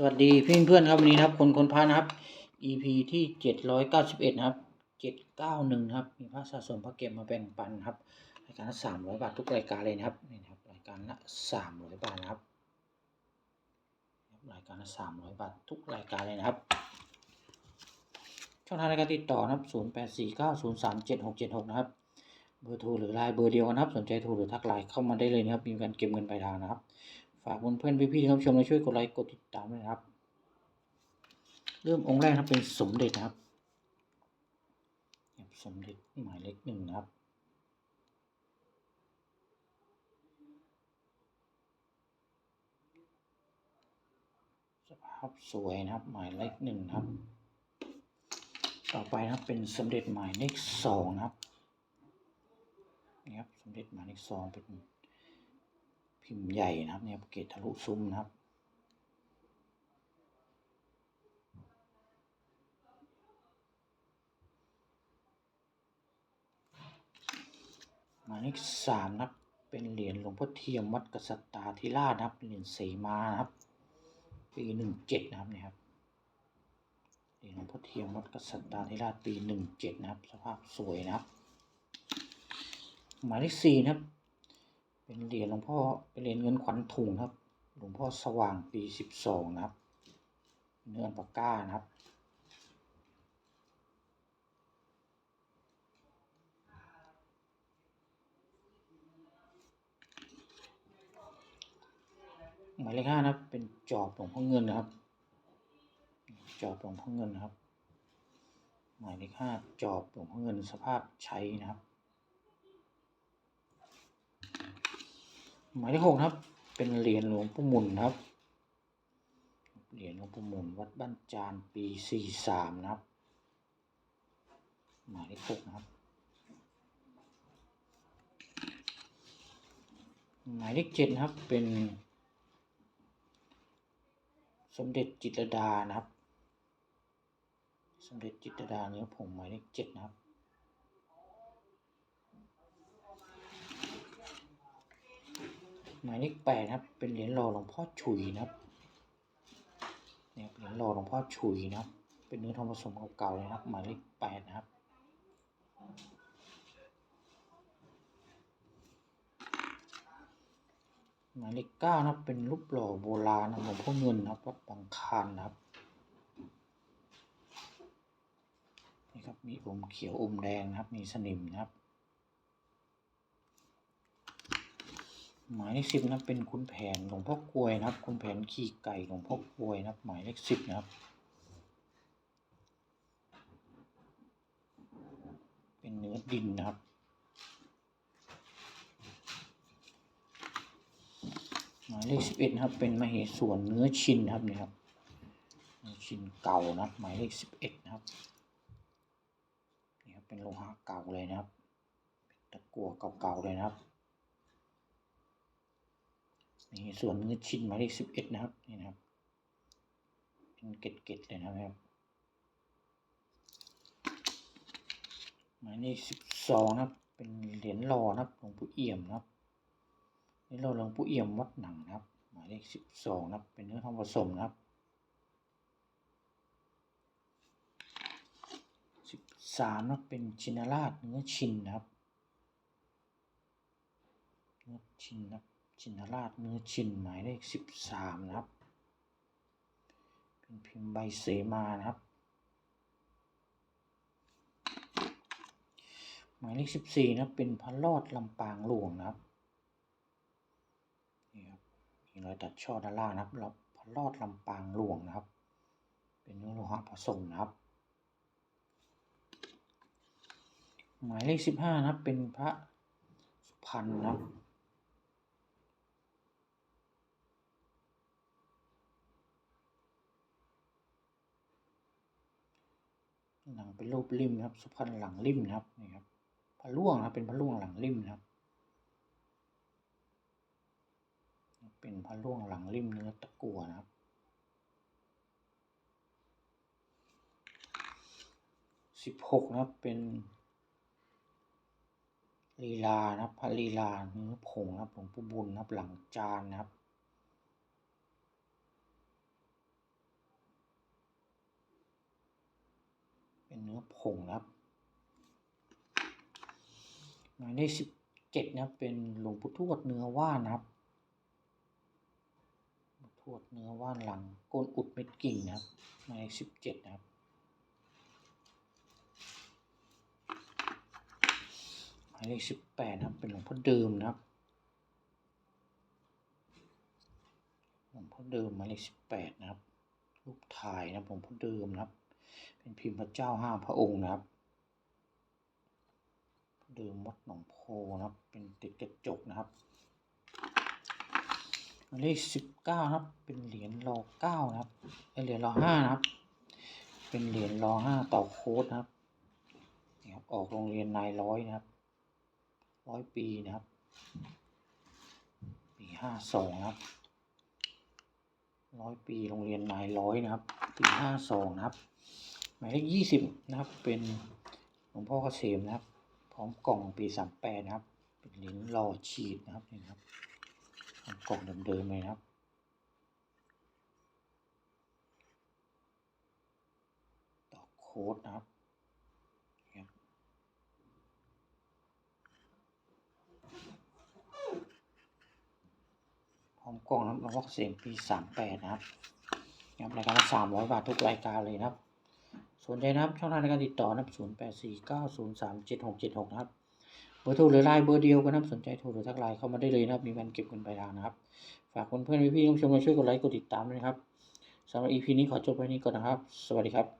สวัสดีเพื่อนเพื่อนๆครับวันนี้นะครับ คนคนพานะครับ EP ที่เจ็ดร้อยเก้าสิบเอ็ดครับเจ็ดเก้าหนึ่งครับ มีพระสะสมพระเก็บมาแบ่งปันครับรายการละสามร้อยบาททุกรายการเลยนะครับนี่นะครับรายการละสามร้อยบาทนะครับรายการละสามร้อยบาททุกรายการเลยนะครับ ช่องทางในการติดต่อนะครับศูนย์แปดสี่เก้าศูนย์สามเจ็ดหกเจ็ดหกนะครับเบอร์โทรหรือไลน์เบอร์เดียวกันะครับสนใจโทรหรือทักไลน์เข้ามาได้เลยนะครับมีการเก็บเงินปลายทางนะครับากเพื่อนๆพี่ๆที่รับชมและช่วยกดไลค์กดติดตามด้วยนะครับ เริ่มองค์แรกนะเป็นสมเด็จนะครับ สมเด็จหมายเลขหนึ่งนะครับสภาพสวยนะครับ หมายเลขหนึ่งนะครับ ต่อไปนะครับเป็นสมเด็จหมายเลขสองนะครับนี่ครับสมเด็จหมายเลขสองเป็น พิมพ์ใหญ่นะครับเนี่ยเกตทะลุซุ้มนะครับหมายเลขสามนะครับ เป็นเหรียญหลวงพ่อเทียมวัดกษัตตาธิราชนะครับ เหรียญเสีมานะครับ ปีหนึ่งเจ็ดนะครับเนี่ยครับ เหรียญหลวงพ่อเทียมวัดกษัตตาธิราชปีหนึ่งเจ็ดนะครับ สภาพสวยนะครับ หมายเลขสี่นะครับ เป็นเหรียญหลวงพ่อเป็นเหรียญเงินขวัญถุงครับ หลวงพ่อสว่างปีสิบสองนะครับ เนื้อปากก้านะครับหมายเลขห้านะครับ เป็นจอบหลวงพ่อเงินนะครับ จอบหลวงพ่อเงินนะครับ หมายเลขห้าจอบหลวงพ่อเงินสภาพใช้นะครับ หมายเลขหกครับ เป็นเหรียญหลวงปู่หมุนครับ เหรียญหลวงปู่หมุนวัดบ้านจานปีสี่สามนะครับ หมายเลขหกนะครับ หมายเลขเจ็ดครับ เป็น สมเด็จจิตรดานะครับ สมเด็จจิตรดาเนื้อผงหมายเลขเจ็ดนะครับ มายเลขแปดนะครับ เป็นเหรียญหล่อหลวงพ่อฉุยนะครับเนี่ยเหรียญหล่อหลวงพ่อฉุยนะครับ เป็นเนื้อทองผสมเก่าๆเลยนะครับ หมายเลขแปดนะครับหมายเลขเก้านะครับเป็นรูปหล่อโบราณนะหลวงพ่อเงินนะครับวัดบางคานนะครับนี่ครับมีอมเขียวอมแดงนะครับ มีสนิมนะครับ หมายเลขสิบนับเป็นคุณแผนหลวงพ่อกลวยนะครับ คุณแผนขี่ไก่หลวงพ่อกลวยนะครับ หมายเลขสิบนะครับ เป็นเนื้อดินนะครับ หมายเลขสิบเอ็ดนะครับ เป็นมเหสวนเนื้อชินนะครับนี่ครับเนื้อชินเก่านะครับ หมายเลขสิบเอ็ดนะครับนี่ครับเป็นโลหะเก่าเลยนะครับตะกั่วเก่าๆเลยนะครับ นี่ส่วนเนื้อชินหมายเลขสิบเอ็ดนะครับนี่นะครับ เป็นเกล็ดๆเลยนะครับ หมายเลขสิบสองนะครับ เป็นเหรียญหล่อนะครับหลวงปู่เอี่ยมนะครับนี่เราหลวงปู่เอี่ยมวัดหนังนะครับ หมายเลขสิบสองนะครับ เป็นเนื้อทองผสมนะครับสิบสามนะครับเป็นชินราชเนื้อชินนะครับเนื้อชินนะครับ ชินราชเนื้อชินหมายเลขสิบสามนะครับ เป็นพิมพ์ใบเสมานะครับ หมายเลขสิบสี่นะเป็นพระรอดลำปางหลวงนะครับนี่ครับมีรอยตัดช่อด้านล่างนะครับแล้วพระรอดลำปางหลวงนะครับ เป็นเนื้อโลหะผสมนะครับ หมายเลขสิบห้านะเป็นพระสุพรรณนะครับ หลังเป็นรูปริมนะครับ สุพรรณหลังริมนะครับนี่ครับพระล่วงนะครับเป็นพระล่วงหลังริมนะครับ เป็นพระล่วงหลังริมเนื้อตะกั่วนะครับ สิบหกนะครับเป็นลีลานะครับพระลีลาเนื้อผงนะครับหลวงปู่บุญนะครับ หลังจานนะครับ เนื้อผงนะครับหมายเลขสิบเจ็ดนะครับเป็นหลวงปู่ทวดเนื้อว่านนะครับทวดเนื้อว่านหลังก้นอุดเม็ดกิ่งนะครับหมายเลขสิบเจ็ดนะครับหมายเลขสิบแปดนะครับเป็นหลวงพ่อเดิมนะครับหลวงพ่อเดิมหมายเลขสิบแปดนะครับรูปถ่ายนะครับหลวงพ่อเดิมนะครับ เป็นพิมพ์พระเจ้าห้าพระองค์นะครับ เดิมวัดหนองโพนะครับ เป็นติดกระจกนะครับหมายเลขสิบเก้าครับ เป็นเหรียญรอเก้านะครับเหรียญรอห้านะครับ เป็นเหรียญรอห้าต่อโค้ดนะครับนี่ครับ ออกโรงเรียนนายร้อยนะครับ ร้อยปีนะครับ ปีห้าสองนะครับ ร้อยปีโรงเรียนนายร้อยนะครับปีห้าสองนะครับ หมายเลขยี่สิบนะครับ เป็นหลวงพ่อเกษมนะครับ พร้อมกล่องปีสามแปดนะครับ เป็นลิ้นรอฉีดนะครับนี่นะครับกล่องเดิมๆเลยนะครับต่อโค้ดนะครับนี่ครับ พร้อมกล่องนะครับหลวงพ่อเกษมปีสามแปดนะครับนะครับรายการละสามร้อยบาททุกรายการเลยนะครับ สนใจนะครับช่องทางในการติดต่อนะครับศูนย์แปดสี่เก้าศูนย์สามเจ็ดหกเจ็ดหกนะครับเบอร์โทรหรือไลน์เบอร์เดียวกันนะครับสนใจโทรหรือทักไลน์เข้ามาได้เลยนะครับมีการเก็บเงินปลายทางนะครับ ฝากเพื่อนๆพี่ๆผู้ชมมาช่วยกดไลค์กดติดตามด้วยนะครับสำหรับ EP นี้ขอจบไว้นี้ก่อนนะครับ สวัสดีครับ